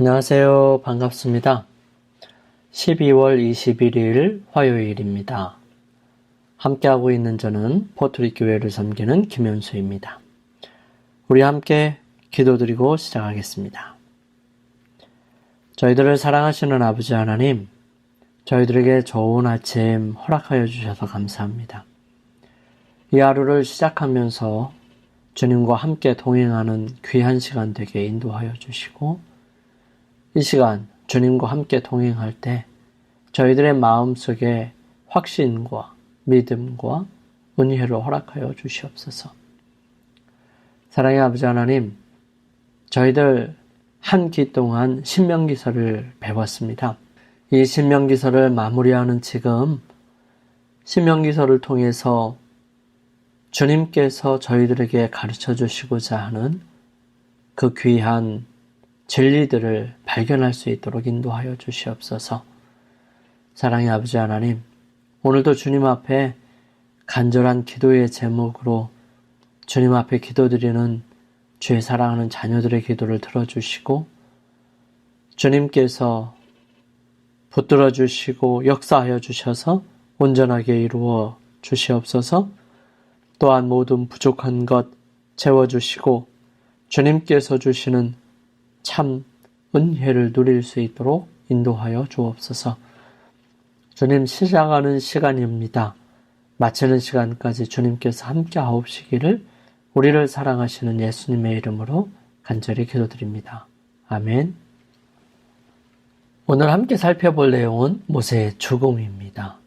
안녕하세요. 반갑습니다. 12월 21일 화요일입니다. 함께하고 있는 저는 포트리 교회를 섬기는 김현수입니다. 우리 함께 기도드리고 시작하겠습니다. 저희들을 사랑하시는 아버지 하나님, 저희들에게 좋은 아침 허락하여 주셔서 감사합니다. 이 하루를 시작하면서 주님과 함께 동행하는 귀한 시간 되게 인도하여 주시고, 이 시간 주님과 함께 동행할 때 저희들의 마음 속에 확신과 믿음과 은혜를 허락하여 주시옵소서. 사랑의 아버지 하나님, 저희들 한 기 동안 신명기서를 배웠습니다. 이 신명기서를 마무리하는 지금 신명기서를 통해서 주님께서 저희들에게 가르쳐 주시고자 하는 그 귀한 진리들을 발견할 수 있도록 인도하여 주시옵소서. 사랑의 아버지 하나님, 오늘도 주님 앞에 간절한 기도의 제목으로 주님 앞에 기도드리는 주의 사랑하는 자녀들의 기도를 들어주시고 주님께서 붙들어 주시고 역사하여 주셔서 온전하게 이루어 주시옵소서 또한 모든 부족한 것 채워주시고 주님께서 주시는 참 은혜를 누릴 수 있도록 인도하여 주옵소서. 주님 시작하는 시간입니다. 마치는 시간까지 주님께서 함께 하옵시기를 우리를 사랑하시는 예수님의 이름으로 간절히 기도드립니다. 아멘. 오늘 함께 살펴볼 내용은 모세의 죽음입니다.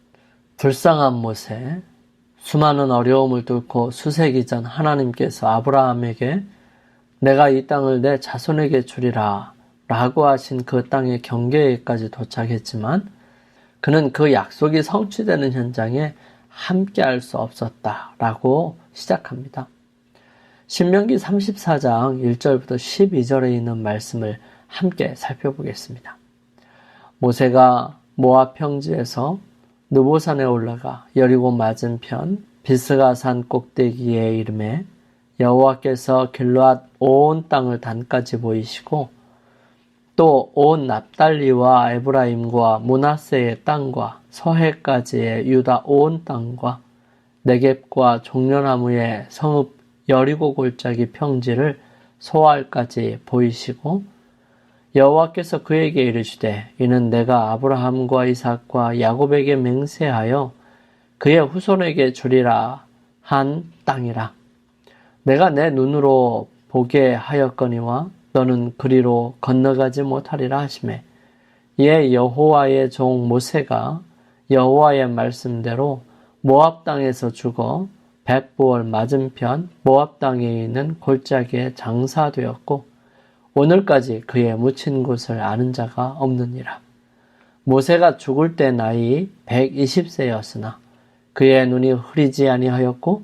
불쌍한 모세, 수많은 어려움을 뚫고 수세기 전 하나님께서 아브라함에게 내가 이 땅을 내 자손에게 주리라 라고 하신 그 땅의 경계에까지 도착했지만 그는 그 약속이 성취되는 현장에 함께 할 수 없었다 라고 시작합니다. 신명기 34장 1절부터 12절에 있는 말씀을 함께 살펴보겠습니다. 모세가 모압 평지에서 느보산에 올라가 여리고 맞은편 비스가 산 꼭대기에 이름에 여호와께서 길르앗 온 땅을 단까지 보이시고 또 온 납달리와 에브라임과 모나세의 땅과 서해까지의 유다 온 땅과 네겝과 종려나무의 성읍 여리고 골짜기 평지를 소알까지 보이시고 여호와께서 그에게 이르시되 이는 내가 아브라함과 이삭과 야곱에게 맹세하여 그의 후손에게 주리라 한 땅이라 내가 내 눈으로 보게 하였거니와 너는 그리로 건너가지 못하리라 하심에 이에 여호와의 종 모세가 여호와의 말씀대로 모압 땅에서 죽어 백보월 맞은편 모압 땅에 있는 골짜기에 장사되었고 오늘까지 그의 묻힌 곳을 아는 자가 없느니라. 모세가 죽을 때 나이 120세였으나 그의 눈이 흐리지 아니하였고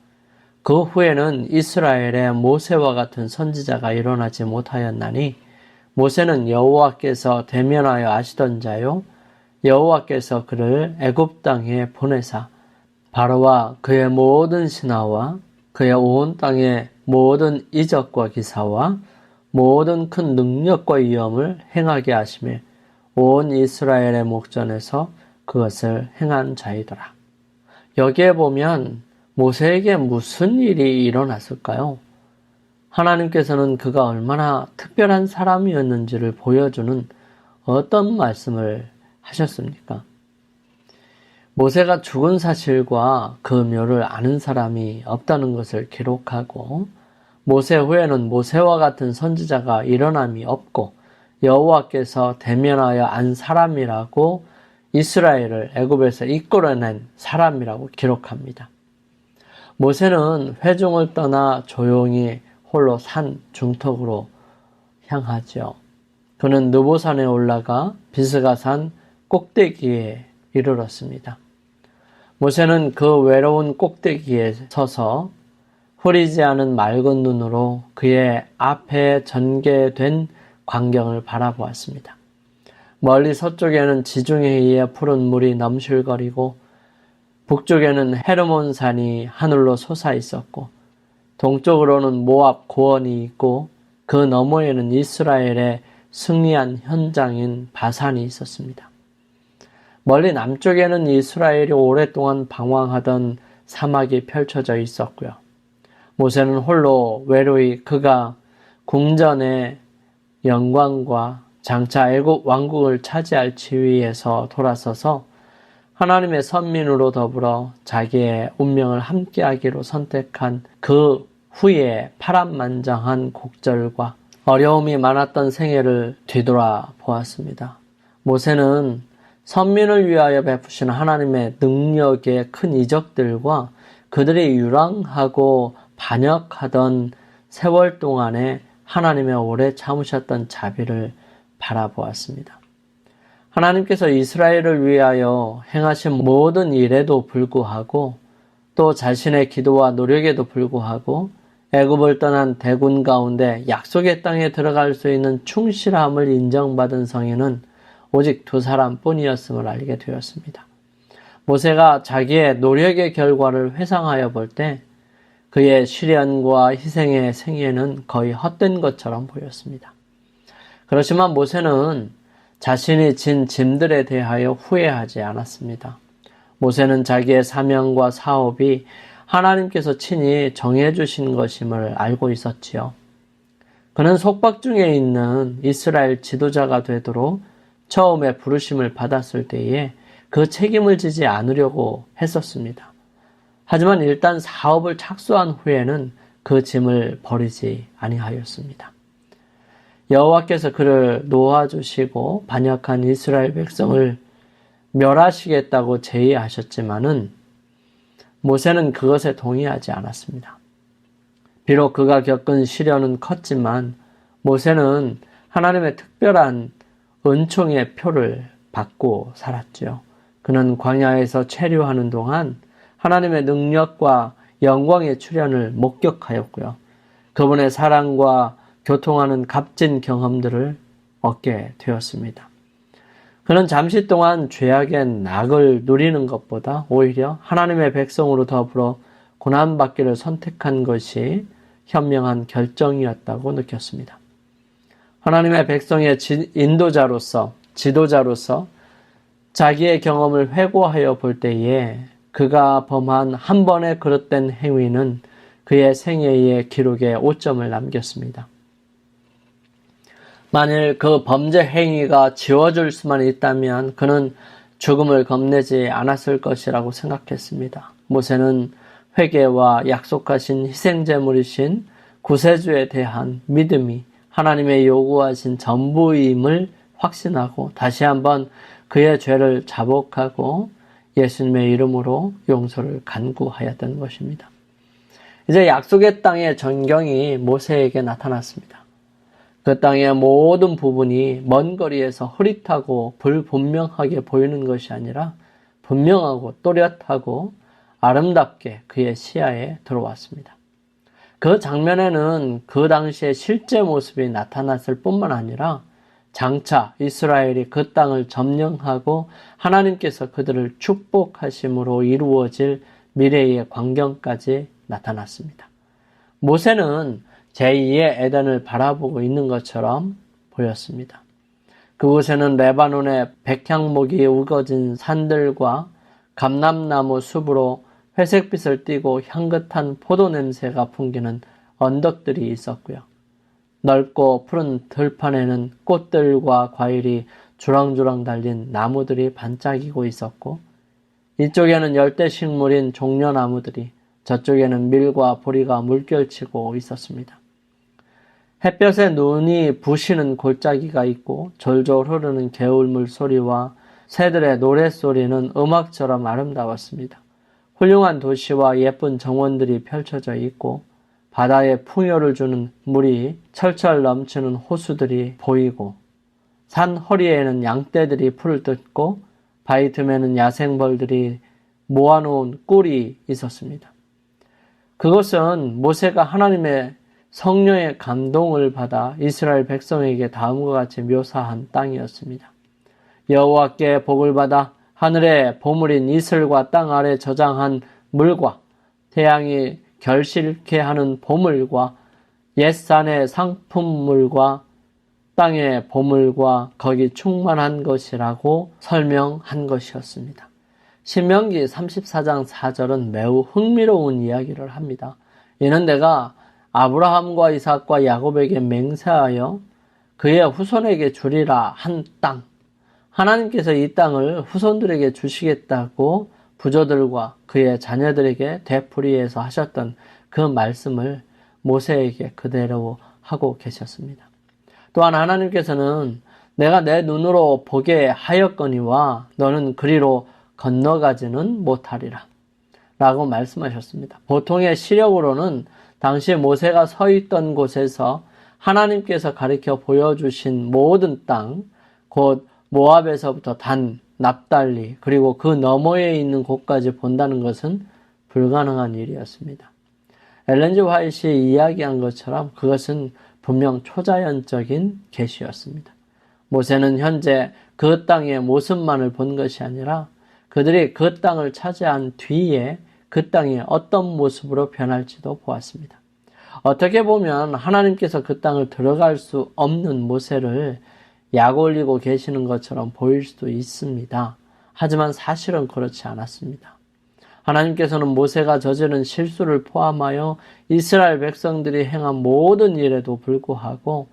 그 후에는 이스라엘에 모세와 같은 선지자가 일어나지 못하였나니 모세는 여호와께서 대면하여 아시던 자요 여호와께서 그를 애굽 땅에 보내사 바로와 그의 모든 신하와 그의 온 땅의 모든 이적과 기사와 모든 큰 능력과 위엄을 행하게 하심에 온 이스라엘의 목전에서 그것을 행한 자이더라. 여기에 보면 모세에게 무슨 일이 일어났을까요? 하나님께서는 그가 얼마나 특별한 사람이었는지를 보여주는 어떤 말씀을 하셨습니까? 모세가 죽은 사실과 그 묘를 아는 사람이 없다는 것을 기록하고 모세 후에는 모세와 같은 선지자가 일어남이 없고 여호와께서 대면하여 안 사람이라고 이스라엘을 애굽에서 이끌어낸 사람이라고 기록합니다. 모세는 회중을 떠나 조용히 홀로 산 중턱으로 향하죠. 그는 느보산에 올라가 비스가 산 꼭대기에 이르렀습니다. 모세는 그 외로운 꼭대기에 서서 흐리지 않은 맑은 눈으로 그의 앞에 전개된 광경을 바라보았습니다. 멀리 서쪽에는 지중해 의해 푸른 물이 넘실거리고 북쪽에는 헤르몬 산이 하늘로 솟아 있었고 동쪽으로는 모압 고원이 있고 그 너머에는 이스라엘의 승리한 현장인 바산이 있었습니다. 멀리 남쪽에는 이스라엘이 오랫동안 방황하던 사막이 펼쳐져 있었고요. 모세는 홀로 외로이 그가 궁전의 영광과 장차 애굽 왕국을 차지할 지위에서 돌아서서 하나님의 선민으로 더불어 자기의 운명을 함께하기로 선택한 그 후에 파란만장한 곡절과 어려움이 많았던 생애를 뒤돌아 보았습니다. 모세는 선민을 위하여 베푸신 하나님의 능력의 큰 이적들과 그들이 유랑하고 반역하던 세월 동안에 하나님의 오래 참으셨던 자비를 바라보았습니다. 하나님께서 이스라엘을 위하여 행하신 모든 일에도 불구하고 또 자신의 기도와 노력에도 불구하고 애굽을 떠난 대군 가운데 약속의 땅에 들어갈 수 있는 충실함을 인정받은 성인은 오직 두 사람뿐이었음을 알게 되었습니다. 모세가 자기의 노력의 결과를 회상하여 볼 때 그의 시련과 희생의 생애는 거의 헛된 것처럼 보였습니다. 그렇지만 모세는 자신이 진 짐들에 대하여 후회하지 않았습니다. 모세는 자기의 사명과 사업이 하나님께서 친히 정해주신 것임을 알고 있었지요. 그는 속박 중에 있는 이스라엘 지도자가 되도록 처음에 부르심을 받았을 때에 그 책임을 지지 않으려고 했었습니다. 하지만 일단 사업을 착수한 후에는 그 짐을 버리지 아니하였습니다. 여호와께서 그를 놓아주시고 반역한 이스라엘 백성을 멸하시겠다고 제의하셨지만은 모세는 그것에 동의하지 않았습니다. 비록 그가 겪은 시련은 컸지만 모세는 하나님의 특별한 은총의 표를 받고 살았지요. 그는 광야에서 체류하는 동안 하나님의 능력과 영광의 출현을 목격하였고요. 그분의 사랑과 교통하는 값진 경험들을 얻게 되었습니다. 그는 잠시 동안 죄악의 낙을 누리는 것보다 오히려 하나님의 백성으로 더불어 고난받기를 선택한 것이 현명한 결정이었다고 느꼈습니다. 하나님의 백성의 인도자로서, 지도자로서 자기의 경험을 회고하여 볼 때에 그가 범한 한 번의 그릇된 행위는 그의 생애의 기록에 오점을 남겼습니다. 만일 그 범죄 행위가 지워줄 수만 있다면 그는 죽음을 겁내지 않았을 것이라고 생각했습니다. 모세는 회개와 약속하신 희생제물이신 구세주에 대한 믿음이 하나님의 요구하신 전부임을 확신하고 다시 한번 그의 죄를 자복하고 예수님의 이름으로 용서를 간구하였던 것입니다. 이제 약속의 땅의 전경이 모세에게 나타났습니다. 그 땅의 모든 부분이 먼 거리에서 흐릿하고 불분명하게 보이는 것이 아니라 분명하고 또렷하고 아름답게 그의 시야에 들어왔습니다. 그 장면에는 그 당시의 실제 모습이 나타났을 뿐만 아니라 장차 이스라엘이 그 땅을 점령하고 하나님께서 그들을 축복하심으로 이루어질 미래의 광경까지 나타났습니다. 모세는 제2의 에덴을 바라보고 있는 것처럼 보였습니다. 그곳에는 레바논의 백향목이 우거진 산들과 감람나무 숲으로 회색빛을 띠고 향긋한 포도 냄새가 풍기는 언덕들이 있었고요. 넓고 푸른 들판에는 꽃들과 과일이 주렁주렁 달린 나무들이 반짝이고 있었고, 이쪽에는 열대 식물인 종려나무들이, 저쪽에는 밀과 보리가 물결치고 있었습니다. 햇볕에 눈이 부시는 골짜기가 있고 졸졸 흐르는 개울물 소리와 새들의 노랫소리는 음악처럼 아름다웠습니다. 훌륭한 도시와 예쁜 정원들이 펼쳐져 있고 바다에 풍요를 주는 물이 철철 넘치는 호수들이 보이고 산 허리에는 양떼들이 풀을 뜯고 바위 틈에는 야생벌들이 모아놓은 꿀이 있었습니다. 그것은 모세가 하나님의 성령의 감동을 받아 이스라엘 백성에게 다음과 같이 묘사한 땅이었습니다. 여호와께 복을 받아 하늘의 보물인 이슬과 땅 아래 저장한 물과 태양이 결실케 하는 보물과 옛산의 상품물과 땅의 보물과 거기 충만한 것이라고 설명한 것이었습니다. 신명기 34장 4절은 매우 흥미로운 이야기를 합니다. 이는 내가 아브라함과 이삭과 야곱에게 맹세하여 그의 후손에게 주리라 한 땅. 하나님께서 이 땅을 후손들에게 주시겠다고 부조들과 그의 자녀들에게 되풀이해서 하셨던 그 말씀을 모세에게 그대로 하고 계셨습니다. 또한 하나님께서는 내가 내 눈으로 보게 하였거니와 너는 그리로 건너가지는 못하리라. 라고 말씀하셨습니다. 보통의 시력으로는 당시 모세가 서 있던 곳에서 하나님께서 가리켜 보여주신 모든 땅, 곧 모압에서부터 단, 납달리, 그리고 그 너머에 있는 곳까지 본다는 것은 불가능한 일이었습니다. 엘렌즈 화이트이 이야기한 것처럼 그것은 분명 초자연적인 계시였습니다. 모세는 현재 그 땅의 모습만을 본 것이 아니라 그들이 그 땅을 차지한 뒤에 그 땅이 어떤 모습으로 변할지도 보았습니다. 어떻게 보면 하나님께서 그 땅을 들어갈 수 없는 모세를 약 올리고 계시는 것처럼 보일 수도 있습니다. 하지만 사실은 그렇지 않았습니다. 하나님께서는 모세가 저지른 실수를 포함하여 이스라엘 백성들이 행한 모든 일에도 불구하고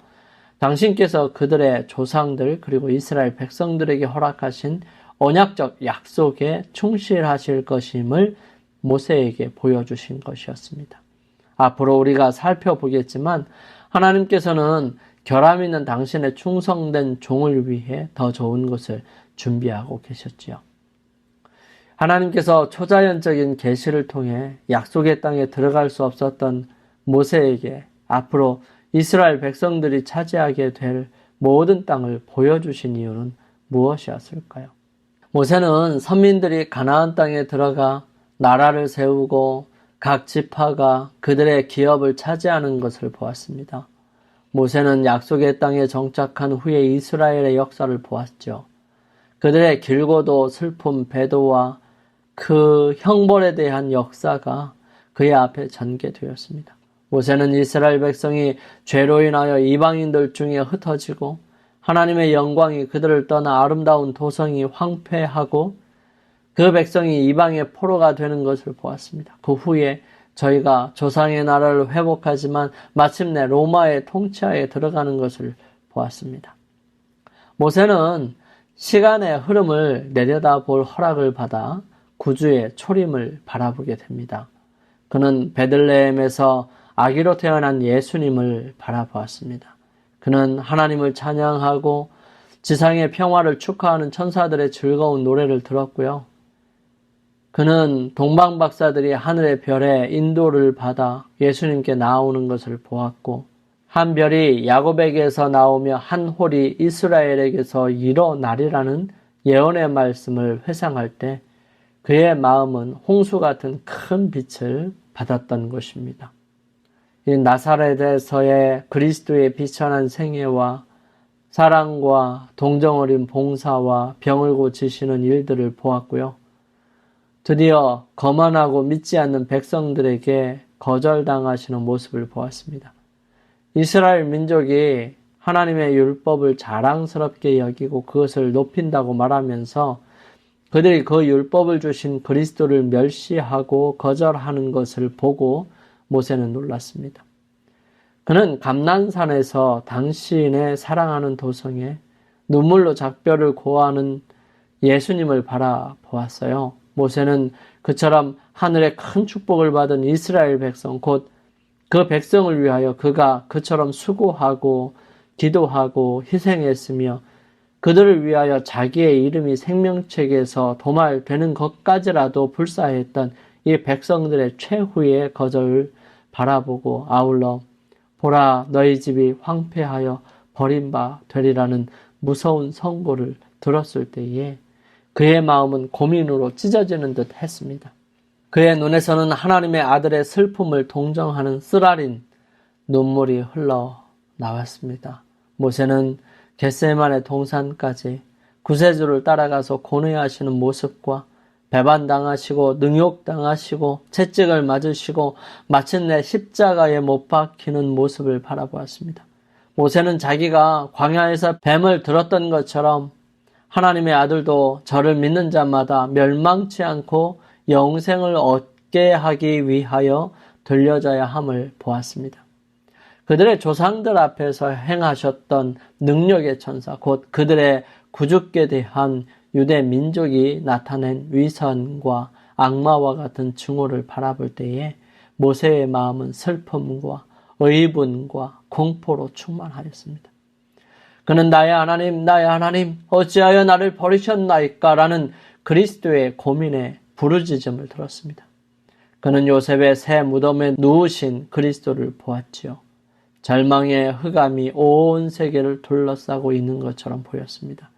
당신께서 그들의 조상들 그리고 이스라엘 백성들에게 허락하신 언약적 약속에 충실하실 것임을 모세에게 보여주신 것이었습니다. 앞으로 우리가 살펴보겠지만 하나님께서는 결함 있는 당신의 충성된 종을 위해 더 좋은 것을 준비하고 계셨지요. 하나님께서 초자연적인 계시를 통해 약속의 땅에 들어갈 수 없었던 모세에게 앞으로 이스라엘 백성들이 차지하게 될 모든 땅을 보여주신 이유는 무엇이었을까요? 모세는 선민들이 가나안 땅에 들어가 나라를 세우고 각 지파가 그들의 기업을 차지하는 것을 보았습니다. 모세는 약속의 땅에 정착한 후에 이스라엘의 역사를 보았죠. 그들의 길고도 슬픔, 배도와 그 형벌에 대한 역사가 그의 앞에 전개되었습니다. 모세는 이스라엘 백성이 죄로 인하여 이방인들 중에 흩어지고 하나님의 영광이 그들을 떠나 아름다운 도성이 황폐하고 그 백성이 이방의 포로가 되는 것을 보았습니다. 그 후에 저희가 조상의 나라를 회복하지만 마침내 로마의 통치하에 들어가는 것을 보았습니다. 모세는 시간의 흐름을 내려다 볼 허락을 받아 구주의 초림을 바라보게 됩니다. 그는 베들레헴에서 아기로 태어난 예수님을 바라보았습니다. 그는 하나님을 찬양하고 지상의 평화를 축하하는 천사들의 즐거운 노래를 들었고요. 그는 동방 박사들이 하늘의 별에 인도를 받아 예수님께 나오는 것을 보았고 한 별이 야곱에게서 나오며 한 홀이 이스라엘에게서 일어나리라는 예언의 말씀을 회상할 때 그의 마음은 홍수 같은 큰 빛을 받았던 것입니다. 이 나사렛에서의 그리스도의 비천한 생애와 사랑과 동정 어린 봉사와 병을 고치시는 일들을 보았고요. 드디어 거만하고 믿지 않는 백성들에게 거절당하시는 모습을 보았습니다. 이스라엘 민족이 하나님의 율법을 자랑스럽게 여기고 그것을 높인다고 말하면서 그들이 그 율법을 주신 그리스도를 멸시하고 거절하는 것을 보고 모세는 놀랐습니다. 그는 감난산에서 당신의 사랑하는 도성에 눈물로 작별을 고하는 예수님을 바라보았어요. 모세는 그처럼 하늘의 큰 축복을 받은 이스라엘 백성, 곧 그 백성을 위하여 그가 그처럼 수고하고 기도하고 희생했으며 그들을 위하여 자기의 이름이 생명책에서 도말되는 것까지라도 불사했던 이 백성들의 최후의 거절을 바라보고 아울러 보라 너희 집이 황폐하여 버림바 되리라는 무서운 선고를 들었을 때에 그의 마음은 고민으로 찢어지는 듯 했습니다. 그의 눈에서는 하나님의 아들의 슬픔을 동정하는 쓰라린 눈물이 흘러 나왔습니다. 모세는 겟세만의 동산까지 구세주를 따라가서 고뇌하시는 모습과 배반당하시고 능욕당하시고 채찍을 맞으시고 마침내 십자가에 못 박히는 모습을 바라보았습니다. 모세는 자기가 광야에서 뱀을 들었던 것처럼 하나님의 아들도 저를 믿는 자마다 멸망치 않고 영생을 얻게 하기 위하여 들려져야 함을 보았습니다. 그들의 조상들 앞에서 행하셨던 능력의 천사, 곧 그들의 구주께 대한 유대 민족이 나타낸 위선과 악마와 같은 증오를 바라볼 때에 모세의 마음은 슬픔과 의분과 공포로 충만하였습니다. 그는 나의 하나님, 나의 하나님, 어찌하여 나를 버리셨나이까? 라는 그리스도의 고민에 부르짖음을 들었습니다. 그는 요셉의 새 무덤에 누우신 그리스도를 보았지요. 절망의 흑암이 온 세계를 둘러싸고 있는 것처럼 보였습니다.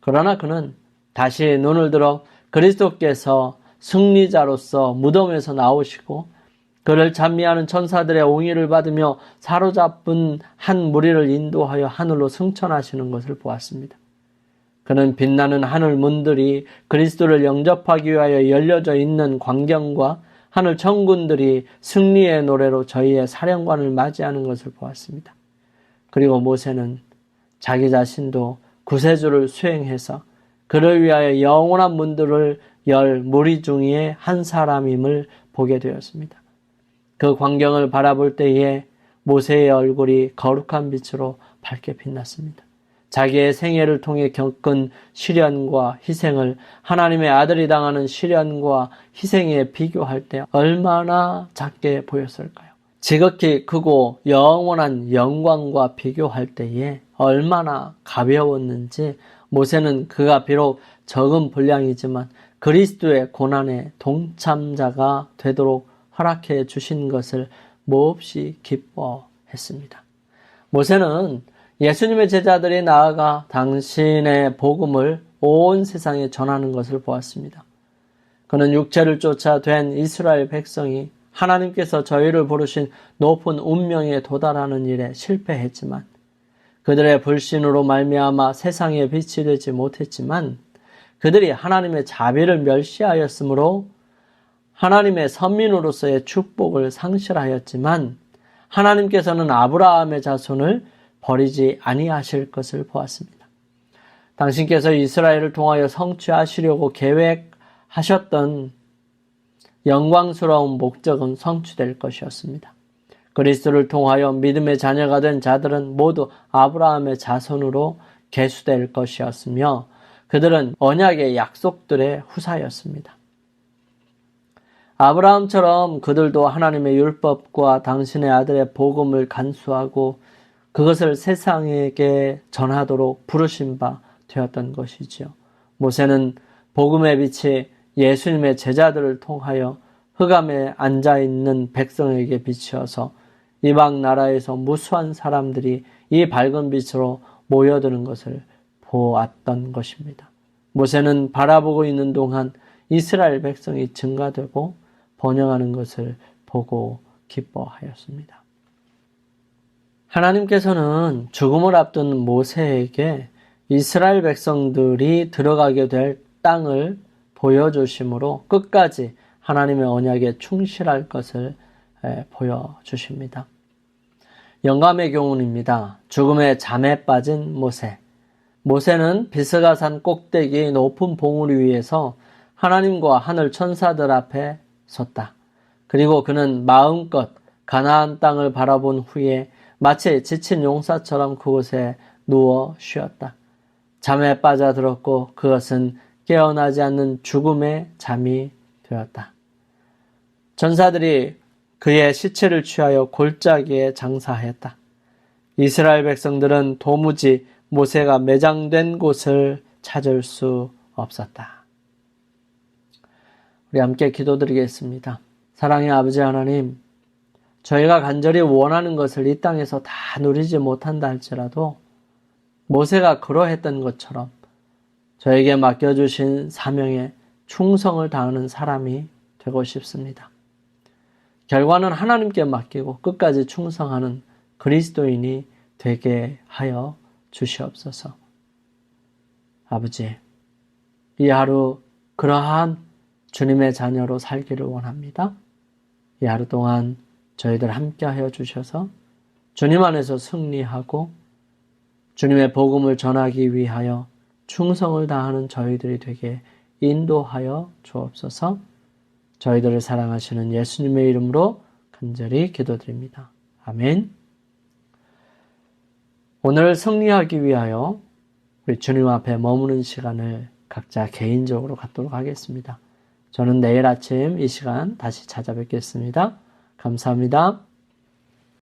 그러나 그는 다시 눈을 들어 그리스도께서 승리자로서 무덤에서 나오시고 그를 찬미하는 천사들의 옹의를 받으며 사로잡은 한 무리를 인도하여 하늘로 승천하시는 것을 보았습니다. 그는 빛나는 하늘 문들이 그리스도를 영접하기 위하여 열려져 있는 광경과 하늘 천군들이 승리의 노래로 저희의 사령관을 맞이하는 것을 보았습니다. 그리고 모세는 자기 자신도 구세주를 수행해서 그를 위하여 영원한 문들을 열 무리 중에 한 사람임을 보게 되었습니다. 그 광경을 바라볼 때에 모세의 얼굴이 거룩한 빛으로 밝게 빛났습니다. 자기의 생애를 통해 겪은 시련과 희생을 하나님의 아들이 당하는 시련과 희생에 비교할 때 얼마나 작게 보였을까요? 지극히 크고 영원한 영광과 비교할 때에 얼마나 가벼웠는지 모세는 그가 비록 적은 분량이지만 그리스도의 고난의 동참자가 되도록 허락해 주신 것을 몹시 기뻐했습니다. 모세는 예수님의 제자들이 나아가 당신의 복음을 온 세상에 전하는 것을 보았습니다. 그는 육체를 쫓아 된 이스라엘 백성이 하나님께서 저희를 부르신 높은 운명에 도달하는 일에 실패했지만 그들의 불신으로 말미암아 세상에 빛이 되지 못했지만 그들이 하나님의 자비를 멸시하였으므로 하나님의 선민으로서의 축복을 상실하였지만 하나님께서는 아브라함의 자손을 버리지 아니하실 것을 보았습니다. 당신께서 이스라엘을 통하여 성취하시려고 계획하셨던 영광스러운 목적은 성취될 것이었습니다. 그리스도를 통하여 믿음의 자녀가 된 자들은 모두 아브라함의 자손으로 계수될 것이었으며 그들은 언약의 약속들의 후사였습니다. 아브라함처럼 그들도 하나님의 율법과 당신의 아들의 복음을 간수하고 그것을 세상에게 전하도록 부르신 바 되었던 것이지요. 모세는 복음의 빛이 예수님의 제자들을 통하여 흑암에 앉아 있는 백성에게 비치어서 이방 나라에서 무수한 사람들이 이 밝은 빛으로 모여드는 것을 보았던 것입니다. 모세는 바라보고 있는 동안 이스라엘 백성이 증가되고 번영하는 것을 보고 기뻐하였습니다. 하나님께서는 죽음을 앞둔 모세에게 이스라엘 백성들이 들어가게 될 땅을 보여주심으로 끝까지 하나님의 언약에 충실할 것을 보여주십니다. 영감의 교훈입니다. 죽음의 잠에 빠진 모세. 모세는 비스가 산 꼭대기 높은 봉우리 위에서 하나님과 하늘 천사들 앞에 섰다. 그리고 그는 마음껏 가나안 땅을 바라본 후에 마치 지친 용사처럼 그곳에 누워 쉬었다. 잠에 빠져들었고 그것은 깨어나지 않는 죽음의 잠이 되었다. 전사들이 그의 시체를 취하여 골짜기에 장사하였다. 이스라엘 백성들은 도무지 모세가 매장된 곳을 찾을 수 없었다. 우리 함께 기도드리겠습니다. 사랑의 아버지 하나님, 저희가 간절히 원하는 것을 이 땅에서 다 누리지 못한다 할지라도 모세가 그러했던 것처럼 저에게 맡겨주신 사명에 충성을 다하는 사람이 되고 싶습니다. 결과는 하나님께 맡기고 끝까지 충성하는 그리스도인이 되게 하여 주시옵소서. 아버지, 이 하루 그러한 주님의 자녀로 살기를 원합니다. 이 하루 동안 저희들 함께 하여 주셔서 주님 안에서 승리하고 주님의 복음을 전하기 위하여 충성을 다하는 저희들이 되게 인도하여 주옵소서 저희들을 사랑하시는 예수님의 이름으로 간절히 기도드립니다. 아멘. 오늘 승리하기 위하여 우리 주님 앞에 머무는 시간을 각자 개인적으로 갖도록 하겠습니다. 저는 내일 아침 이 시간 다시 찾아뵙겠습니다. 감사합니다.